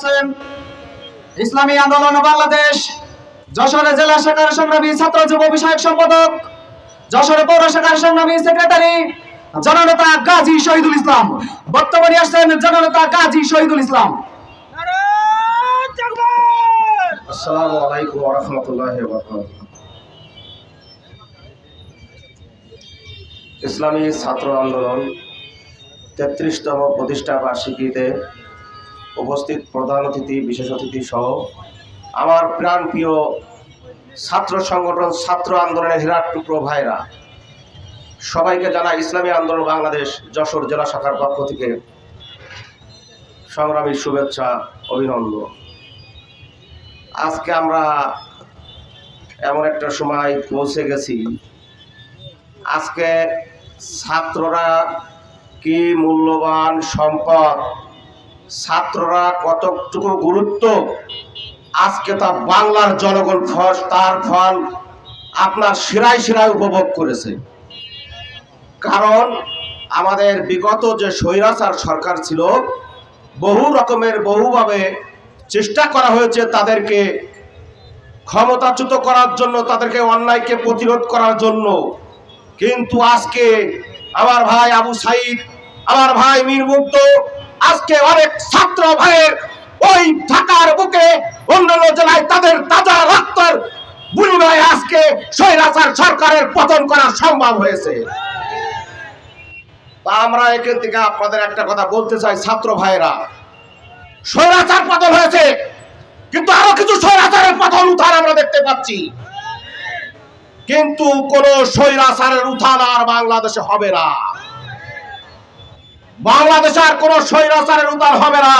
আসছেন ইসলামী আন্দোলন বাংলাদেশ যশোরে জেলা শাখার সংগ্রামী ছাত্র যুব বিষয়ক সম্পাদক যশোরে পৌর শাখার সংগ্রামী সেক্রেটারি জননেতা গাজী শহীদুল ইসলাম। বর্তমানে আসছেন জননেতা গাজী শহীদুল ইসলাম। আসসালামু আলাইকুম ওরহমতুল্লাহ ইসলামী ছাত্র আন্দোলন তেত্রিশতম প্রতিষ্ঠা বার্ষিকীতে উপস্থিত প্রধান অতিথি, বিশেষ অতিথি সহ আমার প্রাণপ্রিয় ছাত্র সংগঠন ছাত্র আন্দোলনের হিরাট টুকরো ভাইরা। সবাইকে জানা ইসলামী আন্দোলন বাংলাদেশ যশোর জেলা শাখার পক্ষ থেকে সংগ্রামী শুভেচ্ছা, অভিনন্দন। আজকে আমরা এমন একটা সময় পৌঁছে গেছি। আজকে ছাত্ররা কি মূল্যবান সম্পদ ছাত্ররা কতটুকু গুরুত্ব? আজকে তা বাংলার জনগণ ফল তার ফল আপনার শিরায় শিরায় উপভোগ করেছে। কারণ আমাদের বিগত যে স্বৈরাচার সরকার ছিল, বহু রকমের বহুভাবে চেষ্টা করা হয়েছে তাদেরকে ক্ষমতাচ্যুত করার জন্য, তাদেরকে অন্যায়কে প্রতিরোধ করার জন্য। কিন্তু আজকে আমার ভাই আবু সাইদ, আমার ভাই মীর মুক্ত আজকে অনেক ছাত্র ভাইয়ের ওই ঢাকার বুকে অন্যান্য জেলায় তাদের তাজা রক্তের আজকে স্বৈরাচার সরকারের পতন করা সম্ভব হয়েছে। আমরা এখান থেকে আপনাদের একটা কথা বলতে চাই, ছাত্র ভাইয়েরা। স্বৈরাচার পতন হয়েছে, কিন্তু আরও কিছু স্বৈরাচারের পতন উত্থান আমরা দেখতে পাচ্ছি। কিন্তু কোন স্বৈরাচারের উত্থান আর বাংলাদেশে হবে না। বাংলাদেশে আর কোন স্বৈরাচারের উদার হবে না।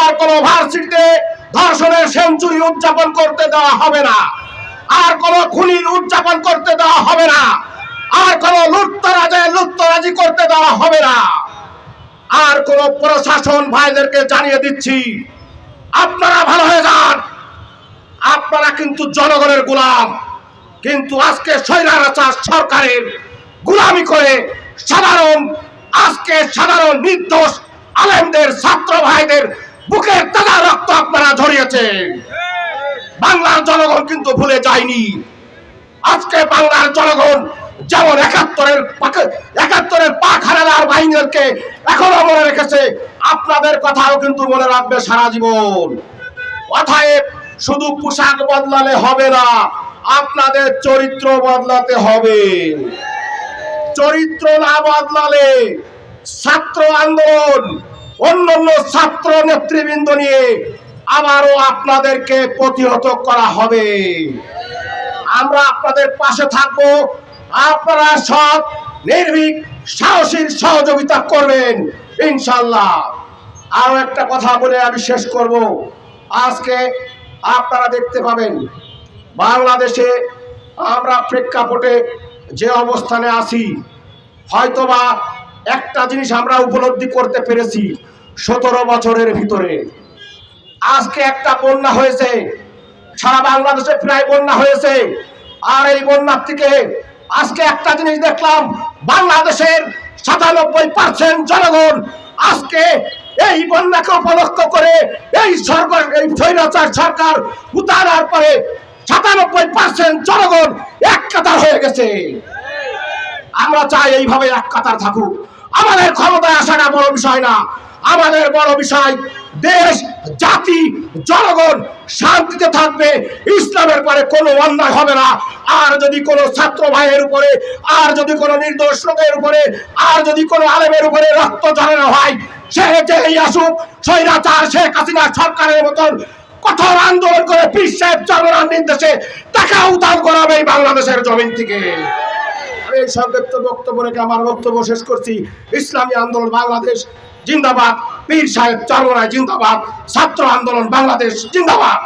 আর কোন ভার্সিটিতে ধর্ষণের সেঞ্চুরি উদযাপন করতে দেওয়া হবে না। আর কোন খুনির উদযাপন করতে দেওয়া হবে না। আর কোন লুটতরাজে লুটতরাজি করতে দেওয়া হবে না। আর কোন প্রশাসন ভাইদেরকে জানিয়ে দিচ্ছি, আপনারা ভালো হয়ে যান। আপনারা কিন্তু জনগণের গোলাম। কিন্তু আজকে স্বৈরাচার সরকারের গোলামি করে সাধারণ আজকে সাধারণ নির্দোষ আলেমদের, ছাত্র ভাইদের বুকের তাজা রক্ত আপনারা ঝরিয়েছেন বাংলার জনগণ কিন্তু ভুলে যায়নি। আজকে বাংলার জনগণ যেমন একাত্তরের একাত্তরের পাক হারাদার বাহিনীদেরকে এখনও মনে রেখেছে, আপনাদের কথাও কিন্তু মনে রাখবে সারা জীবন। অতএব শুধু পোশাক বদলালে হবে না, আপনাদের চরিত্র বদলাতে হবে। চরিত্র না বদলালে ছাত্র আন্দোলন, অন্যান্য ছাত্র নেতৃবৃন্দ নিয়ে আবারও আপনাদেরকে প্রতিহত করা হবে। আমরা আপনাদের পাশে থাকব। আপনারা সব নির্ভীক, সাহসীর সহযোগিতা করবেন ইনশাল্লাহ আরও একটা কথা বলে আমি শেষ করব। আজকে আপনারা দেখতে পাবেন, বাংলাদেশে আমরা প্রেক্ষাপটে যে অবস্থানে আছি, হয়তোবা একটা জিনিস আমরা উপলব্ধি করতে পেরেছি সতেরো বছরের ভিতরে। আজকে একটা বন্যা হয়েছে, সারা বাংলাদেশে প্রায় বন্যা হয়েছে। আর এই বন্যার থেকে আজকে একটা জিনিস দেখলাম, বাংলাদেশের সাতানব্বই পার্সেন্ট জনগণ আজকে এই বন্যাকে উপলক্ষ করে এই সরকার, এই স্বৈরাচার সরকার উতারার পরে সাতানব্বই পার্সেন্ট জনগণ এক কাতার হয়ে গেছে। আমরা চাই এইভাবে এক কাতার থাকুক। আমাদের ক্ষমতায় আসাটা বড় বিষয় না। আমাদের বড় বিষয় দেশ, জাতি, জনগণ শান্তিতে থাকবে, ইসলামের পরে কোনো অন্যায় হবে না। আর যদি কোনো ছাত্র ভাইয়ের উপরে, আর যদি কোনো নির্দোষ লোকের উপরে, আর যদি কোনো আলেমের উপরে রক্ত ঝরানো হয়, সে যেই আসুক, স্বৈরাচার শেখ হাসিনা সরকারের মতন কঠোর আন্দোলন করে পীর সাহেব চরমার নির্দেশে টাকা উদ্ধার করাবে এই বাংলাদেশের জমিন থেকে। এই সংক্ষিপ্ত বক্তব্য রেখে আমার বক্তব্য শেষ করছি। ইসলামী আন্দোলন বাংলাদেশ জিন্দাবাদ। পীর সাহেব চরমরায় জিন্দাবাদ। ছাত্র আন্দোলন বাংলাদেশ জিন্দাবাদ।